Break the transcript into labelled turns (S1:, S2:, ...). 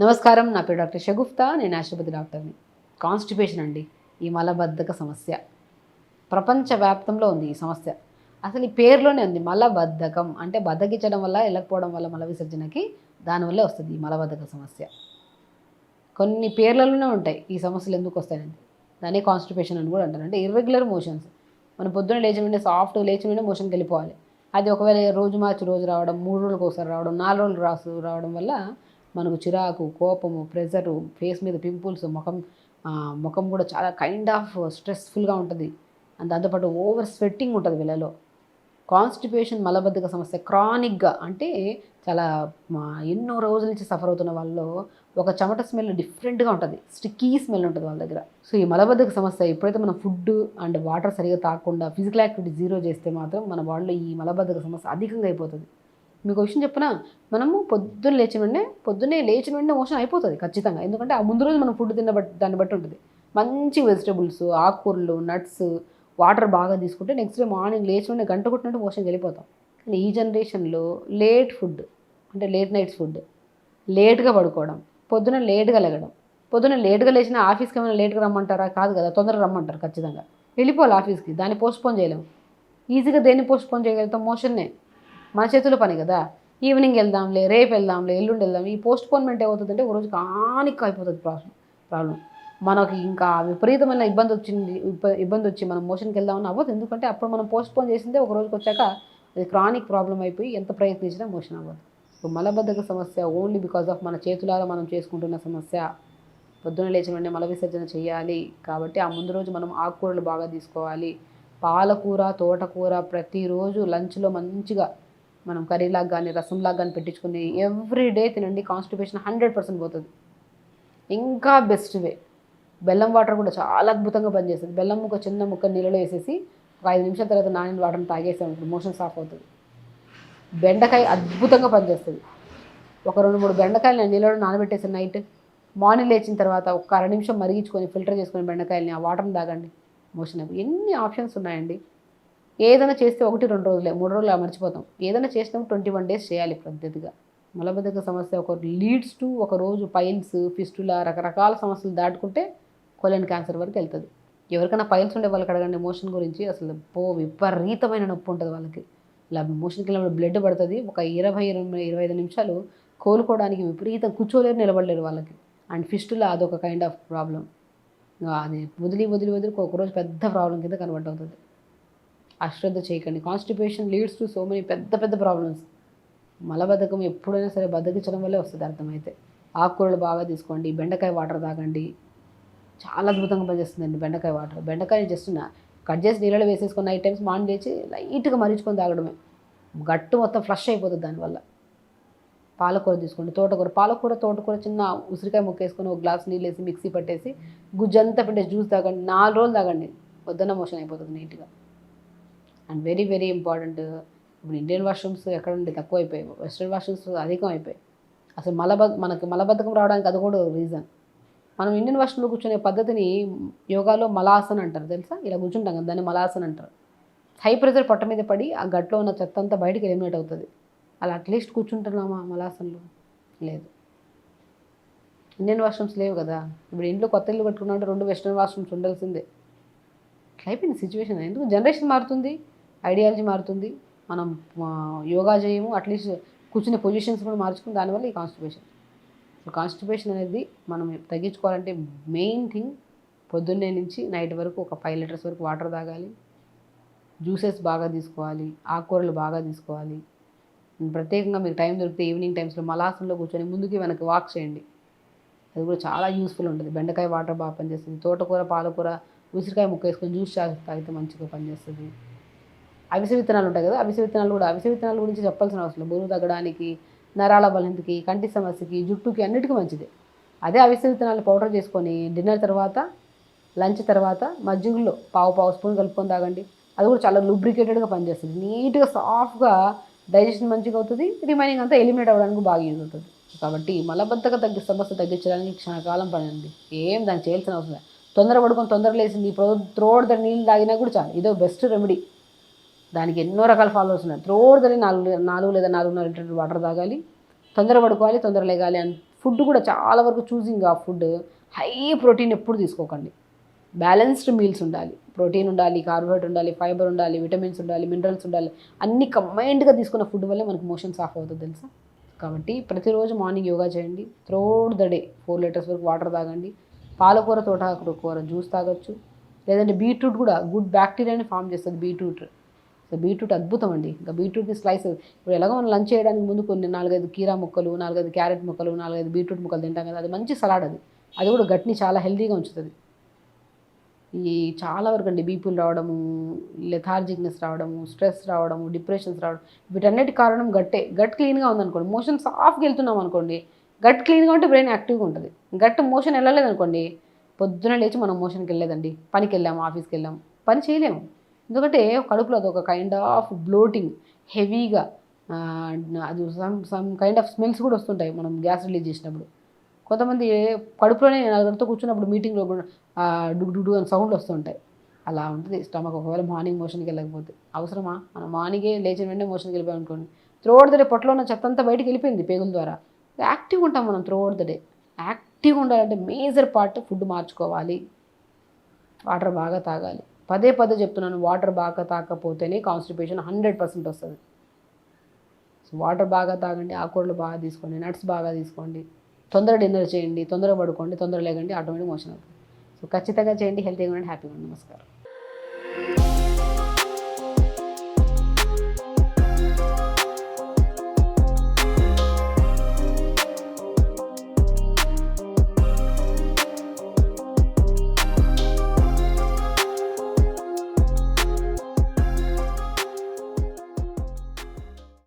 S1: నమస్కారం నా పేరు డాక్టర్ షగుఫ్తా నేను ఆశుపతి డాక్టర్ని. కాన్స్టిపేషన్ అండి ఈ మలబద్ధక సమస్య. ప్రపంచవ్యాప్తంలో ఉంది ఈ సమస్య. అసలు ఈ పేరులోనే ఉంది మలబద్ధకం. అంటే బద్దకించడం వల్ల వెళ్ళకపోవడం వల్ల మల విసర్జనకి దానివల్లే వస్తుంది ఈ మలబద్ధక సమస్య. కొన్ని పేర్లలోనే ఉంటాయి ఈ సమస్యలు ఎందుకు వస్తాయని దాన్ని కాన్స్టిపేషన్ అని కూడా అంటారు. అంటే ఇర్రెగ్యులర్ మోషన్స్. మనం పొద్దున్న లేచిన వెంటనే సాఫ్ట్ లేచిన నుండి మోషన్కి వెళ్ళిపోవాలి. అది ఒకవేళ రోజు మార్చి రోజు రావడం మూడు రోజులకు ఒకసారి రావడం నాలుగు రోజులు రాసు రావడం వల్ల మనకు చిరాకు కోపము ప్రెజరు ఫేస్ మీద పింపుల్స్ ముఖం ముఖం కూడా చాలా కైండ్ ఆఫ్ స్ట్రెస్ఫుల్గా ఉంటుంది. దాంతోపాటు ఓవర్ స్వెట్టింగ్ ఉంటుంది వీళ్ళలో. కాన్స్టిపేషన్ మలబద్ధక సమస్య క్రానిక్గా అంటే చాలా ఎన్నో రోజుల నుంచి సఫర్ అవుతున్న వాళ్ళలో ఒక చెమట స్మెల్ డిఫరెంట్గా ఉంటుంది. స్టిక్కీ స్మెల్ ఉంటుంది వాళ్ళ దగ్గర. సో ఈ మలబద్ధక సమస్య ఎప్పుడైతే మనం ఫుడ్ అండ్ వాటర్ సరిగా తాగకుండా ఫిజికల్ యాక్టివిటీ జీరో చేస్తే మాత్రం మన బాడీలో ఈ మలబద్ధక సమస్య అధికంగా అయిపోతుంది. మీకు విషయం చెప్పిన? మనము పొద్దున్న లేచిన వెంటనే పొద్దున్నే లేచిన వెంటనే మోషన్ అయిపోతుంది ఖచ్చితంగా. ఎందుకంటే ఆ ముందు రోజు మనం ఫుడ్ తిన్న బట్టి దాన్ని బట్టి ఉంటుంది. మంచి వెజిటబుల్స్ ఆకుకూరలు నట్స్ వాటర్ బాగా తీసుకుంటే నెక్స్ట్ డే మార్నింగ్ లేచిన వెంటనే గంట కొట్టినట్టు మోషన్కి వెళ్ళిపోతాం. కానీ ఈ జనరేషన్లో లేట్ ఫుడ్ అంటే లేట్ నైట్స్ ఫుడ్ లేట్గా పడుకోవడం పొద్దున లేట్గా లెగడం పొద్దున లేట్గా లేచిన ఆఫీస్కి ఏమైనా లేట్గా రమ్మంటారా? కాదు కదా తొందరగా రమ్మంటారు ఖచ్చితంగా. వెళ్ళిపోవాలి ఆఫీస్కి దాన్ని పోస్ట్పోన్ చేయలేము. ఈజీగా దేన్ని పోస్ట్పోన్ చేయగలుగుతాం? మోషన్నే. మన చేతుల పని కదా. ఈవినింగ్ వెళ్దాంలే రేపు వెళ్దాంలే ఎల్లుండి వెళ్దాం ఈ పోస్ట్ పోన్మెంట్ ఏమవుతుందంటే ఒక రోజు కానిక్ అయిపోతుంది ప్రాబ్లం ప్రాబ్లం మనకి ఇంకా విపరీతమైన ఇబ్బంది వచ్చింది ఇబ్బంది వచ్చి మనం మోషన్కి వెళ్దామని అవ్వదు. ఎందుకంటే అప్పుడు మనం పోస్ట్ పోన్ చేసిందే ఒక రోజుకి వచ్చాక అది క్రానిక్ ప్రాబ్లం అయిపోయి ఎంత ప్రయత్నించినా మోషన్ అవ్వదు. సో మలబద్ధక సమస్య ఓన్లీ బికాస్ ఆఫ్ మన చేతులారా మనం చేసుకుంటున్న సమస్య. పొద్దున లేచిన వెంటనే మల విసర్జన చేయాలి. కాబట్టి ఆ ముందు రోజు మనం ఆకుకూరలు బాగా తీసుకోవాలి. పాలకూర తోటకూర ప్రతిరోజు లంచ్లో మంచిగా మనం కర్రీలాగా కానీ రసంలాగా కానీ పెట్టించుకుని ఎవ్రీ డే తినండి కాన్స్టిపేషన్ హండ్రెడ్ పర్సెంట్ పోతుంది. ఇంకా బెస్ట్ వే బెల్లం వాటర్ కూడా చాలా అద్భుతంగా పనిచేస్తుంది. బెల్లం ముక్క చిన్న ముక్క నీళ్ళలో వేసేసి ఒక ఐదు నిమిషాల తర్వాత నానిన వాటర్ని తాగేసాం మోషన్ సాఫ్ అవుతుంది. బెండకాయ అద్భుతంగా పనిచేస్తుంది. ఒక రెండు మూడు బెండకాయలు నేను నీళ్ళలో నానబెట్టేసి నైట్ మార్నింగ్ లేచిన తర్వాత ఒక అర నిమిషం మరిగించుకొని ఫిల్టర్ చేసుకొని బెండకాయలని ఆ వాటర్ని తాగండి. మోషన్ ఎన్ని ఆప్షన్స్ ఉన్నాయండి. ఏదైనా చేస్తే ఒకటి రెండు రోజులే మూడు రోజులు మర్చిపోతాం. ఏదైనా చేసినాం ట్వంటీ వన్ డేస్ చేయాలి పద్ధతిగా మలబద్ధక సమస్య ఒక లీడ్స్ టు ఒక రోజు పైల్స్ ఫిస్టులా రకరకాల సమస్యలు దాటుకుంటే కొలెన్ క్యాన్సర్ వరకు వెళ్తుంది. ఎవరికైనా పైల్స్ ఉండే వాళ్ళకి అడగండి మోషన్ గురించి. అసలు పో విపరీతమైన నొప్పి ఉంటుంది వాళ్ళకి. ఇలా మోషన్కి వెళ్ళినప్పుడు బ్లడ్ పడుతుంది. ఒక ఇరవై ఇరవై ఇరవై ఐదు నిమిషాలు కోలుకోవడానికి విపరీతం కూర్చోలేరు నిలబడలేరు వాళ్ళకి. అండ్ ఫిస్టులా అదొక కైండ్ ఆఫ్ ప్రాబ్లం అది వదిలి వదిలి వదిలి ఒక రోజు పెద్ద ప్రాబ్లం కింద కన్వర్ట్ అవుతుంది. అశ్రద్ధ చేయకండి. Constipation leads to so many పెద్ద పెద్ద ప్రాబ్లమ్స్ మలబద్ధకం ఎప్పుడైనా సరే బద్దకించడం వల్లే వస్తుంది అర్థమైతే. ఆకుకూరలు బాగా తీసుకోండి బెండకాయ వాటర్ తాగండి. చాలా అద్భుతంగా పనిచేస్తుందండి బెండకాయ వాటర్ బెండకాయ జస్ట్ కట్ చేసి నీళ్ళలో వేసేసుకున్న నైట్ టైమ్స్ మార్నింగ్ లేచి లైట్గా మరిచుకొని తాగడమే. గట్టు మొత్తం ఫ్లష్ అయిపోతుంది దానివల్ల. పాలకూర తీసుకోండి తోటకూర. పాలకూర తోటకూర చిన్న ఉసిరికాయ ముక్కేసుకొని ఒక గ్లాస్ నీళ్ళు వేసి మిక్సీ పట్టేసి గుజ్జంతా పెట్టేసి జ్యూస్ తాగండి. నాలుగు రోజులు తాగండి. వద్దన మోషన్ అయిపోతుంది నీట్గా అండ్ వెరీ వెరీ ఇంపార్టెంట్. ఇప్పుడు ఇండియన్ వాష్రూమ్స్ ఎక్కడండి తక్కువ అయిపోయాయి. వెస్ట్రన్ వాష్రూమ్స్ అధికం అయిపోయాయి అసలు మలబ మనకి మలబద్ధకం రావడానికి అది కూడా రీజన్ మనం ఇండియన్ వాష్రూమ్లో కూర్చునే పద్ధతిని యోగాలో మలాసన్ అంటారు. తెలుసా? ఇలా కూర్చుంటాం కదా దాన్ని మలాసన్ అంటారు. హై ప్రెషర్ పొట్ట మీద పడి ఆ గట్లో ఉన్న చెత్త అంతా బయటికి ఎలిమినేట్ అవుతుంది. అలా అట్లీస్ట్ కూర్చుంటున్నామా మలాసన్లో? లేదు. ఇండియన్ వాష్రూమ్స్ లేవు కదా. ఇప్పుడు ఇంట్లో కొత్త ఇల్లు కట్టుకున్నట్టు రెండు వెస్ట్రన్ వాష్రూమ్స్ ఉండాల్సిందే. ఇట్లా అయిపోయింది సిచ్యువేషన్ ఎందుకు? జనరేషన్ మారుతుంది. ఐడియాలజీ మారుతుంది. మనం యోగా చేయము అట్లీస్ట్ కూర్చునే పొజిషన్స్ కూడా మార్చుకుని దానివల్ల ఈ కాన్స్టిపేషన్ సో కాన్స్టిపేషన్ అనేది మనం తగ్గించుకోవాలంటే మెయిన్ థింగ్ పొద్దున్నే నుంచి నైట్ వరకు ఒక ఫైవ్ లీటర్స్ వరకు వాటర్ తాగాలి. జ్యూసెస్ బాగా తీసుకోవాలి. ఆకుకూరలు బాగా తీసుకోవాలి. ప్రత్యేకంగా మీకు టైం దొరికితే ఈవినింగ్ టైమ్స్లో మలాసంలో కూర్చొని ముందుకి వెనక్కి వాక్ చేయండి. అది కూడా చాలా యూస్ఫుల్ ఉంటుంది. బెండకాయ వాటర్ బాగా పనిచేస్తుంది. తోటకూర పాలకూర ఉసిరికాయ ముక్క వేసుకొని జ్యూస్ తాగితే మంచిగా పనిచేస్తుంది. అవిసె విత్తనాలు ఉంటాయి కదా అవిసె విత్తనాలు కూడా అవిసె విత్తనాల గురించి చెప్పాల్సిన అవసరం బరువు తగ్గడానికి నరాల బలంతికి కంటి సమస్యకి జుట్టుకి అన్నిటికీ మంచిది. అదే అవిసె విత్తనాలు పౌడర్ చేసుకొని డిన్నర్ తర్వాత లంచ్ తర్వాత మజ్జిగలో పావు పావు స్పూన్ కలుపుకొని తాగండి. అది కూడా చాలా లూబ్రికేటెడ్గా పనిచేస్తుంది. నీట్గా సాఫ్ట్గా డైజెషన్ మంచిగా అవుతుంది. రిమైనింగ్ అంతా ఎలిమినేట్ అవ్వడానికి బాగా యూజ్ అవుతుంది. కాబట్టి మలబద్ధక తగ్గి సమస్య తగ్గించడానికి క్షణకాలం పని ఉంది ఏం దాన్ని చేయాల్సిన అవసరం లేదు. తొందర పడుకొని తొందర లేచింది త్రోడ్ నీళ్ళు తాగినా కూడా చాలు. ఇదో బెస్ట్ రెమెడీ. దానికి ఎన్నో రకాల ఫాలోవర్స్ ఉన్నాయి. త్రోడ్ దని నాలుగు నాలుగు లేదా నాలుగున్నర లీటర్ వాటర్ తాగాలి. తొందర పడుకోవాలి తొందర లేగాలి అని ఫుడ్ కూడా చాలా వరకు చూసింగ్ ఆ ఫుడ్ హై ప్రోటీన్ ఎప్పుడు తీసుకోకండి. బ్యాలెన్స్డ్ మీల్స్ ఉండాలి. ప్రోటీన్ ఉండాలి కార్బోహైడ్రేట్ ఉండాలి ఫైబర్ ఉండాలి విటమిన్స్ ఉండాలి మినరల్స్ ఉండాలి. అన్ని కంబైన్డ్గా తీసుకున్న ఫుడ్ వల్లే మనకు మోషన్స్ ఆఫ్ అవుతుంది తెలుసా? కాబట్టి ప్రతిరోజు మార్నింగ్ యోగా చేయండి. Throughout the day four litres వరకు వాటర్ తాగండి. పాలకూర తోటకూర కూర జ్యూస్ తాగొచ్చు. లేదంటే బీట్రూట్ కూడా గుడ్ బ్యాక్టీరియాని ఫామ్ చేస్తుంది బీట్రూట్ బీట్రూట్ అద్భుతం అండి. ఇంకా బీట్రూట్ని స్లైస్ ఇప్పుడు ఎలాగో మనం లంచ్ చేయడానికి ముందు కొన్ని నాలుగైదు కీరా ముక్కలు నాలుగైదు క్యారెట్ ముక్కలు నాలుగైదు బీట్రూట్ ముక్కలు తింటాం కదా అది మంచి సలాడ్ అది. అది కూడా గట్ని చాలా హెల్తీగా ఉంచుతుంది. ఈ చాలా వరకు అండి బీపీలు రావడము లెథార్జిక్నెస్ రావడము స్ట్రెస్ రావడము డిప్రెషన్స్ రావడం వీటన్నిటి కారణం గట్టే. గట్ క్లీన్గా ఉందనుకోండి మోషన్ సాఫ్ట్గా వెళ్తున్నాం అనుకోండి గట్ క్లీన్గా ఉంటే బ్రెయిన్ యాక్టివ్గా ఉంటుంది. గట్ మోషన్ వెళ్ళలేదు అనుకోండి పొద్దున లేచి మనం మోషన్కి వెళ్ళలేదండి. పనికి వెళ్ళాము ఆఫీస్కి వెళ్ళాము పని చేయలేము. ఎందుకంటే కడుపులో అది ఒక కైండ్ ఆఫ్ బ్లోటింగ్ హెవీగా అది some some kind of smells కూడా వస్తుంటాయి మనం గ్యాస్ రిలీజ్ చేసినప్పుడు. కొంతమంది కడుపులోనే నలుగురితో కూర్చున్నప్పుడు మీటింగ్లో కూడా ఆ, అని సౌండ్లు వస్తుంటాయి. అలా ఉంటుంది. స్టమక్ ఒకవేళ మార్నింగ్ మోషన్కి వెళ్ళకపోతే. అవసరమా? మనం మార్నింగే లేచిన వెంటనే మోషన్కి వెళ్ళిపోయాం అనుకోండి. త్రోడ్ ద డే పొట్టలో ఉన్న చెత్త అంతా బయటికి వెళ్ళిపోయింది పేగుల ద్వారా. యాక్టివ్గా ఉంటాం మనం త్రోడ్ ద డే యాక్టివ్గా ఉండాలంటే మేజర్ పార్ట్ ఫుడ్ మార్చుకోవాలి. వాటర్ బాగా తాగాలి. పదే పదే చెప్తున్నాను వాటర్ బాగా తాకపోతేనే కాన్స్టిపేషన్ హండ్రెడ్ పర్సెంట్ వస్తుంది. సో వాటర్ బాగా తాగండి ఆకుకూరలు బాగా తీసుకోండి నట్స్ బాగా తీసుకోండి తొందర డిన్నర్ చేయండి తొందరగా పడుకోండి తొందర లేకండి ఆటోమేటిక్ మోషన్ అవుతుంది. సో ఖచ్చితంగా చేయండి హెల్తీగా ఉండండి హ్యాపీగా ఉండండి. నమస్కారం.